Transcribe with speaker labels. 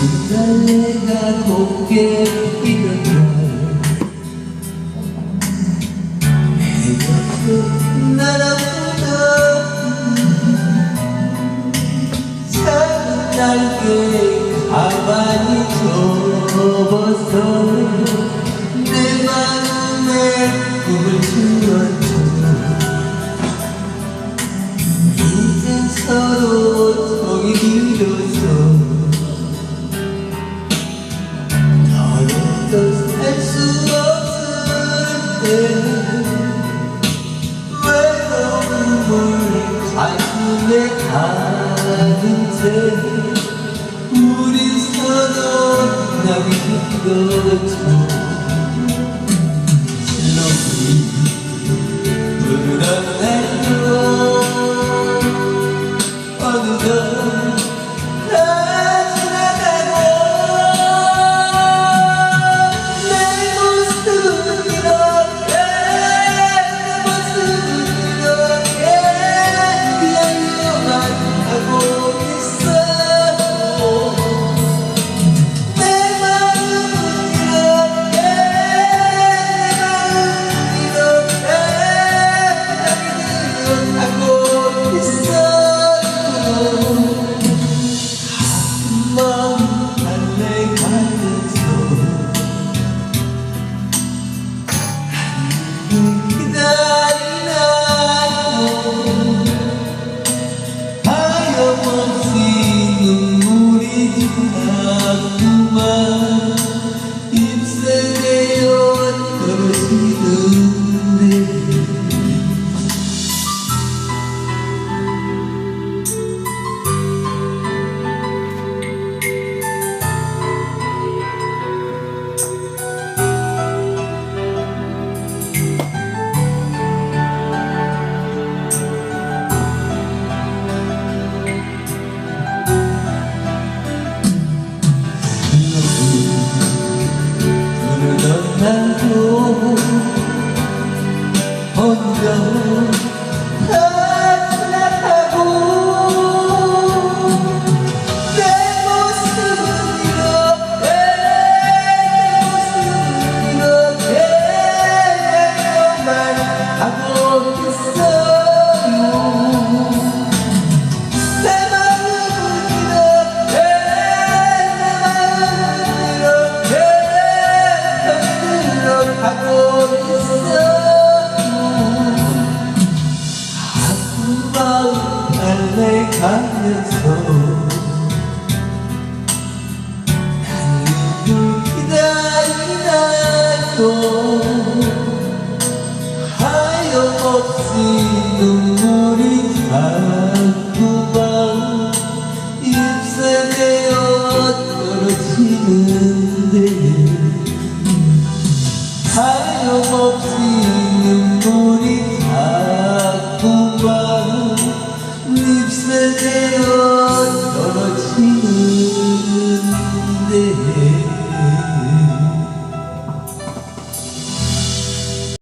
Speaker 1: 그날 내가 곱게 이던 날내 곁에 날아오던 작은 날개 가만히 접어서 가둔 채 우리 서로 나비 거쳐 혼자 다 지나가고 내 모습은 이렇게 내 모습은 이렇게 내만 하고 있어요. 내 마음은 이렇게 내 마음은 이렇게 흔들어 가고 있어 아 기다리나요 하염없이 눈물이 자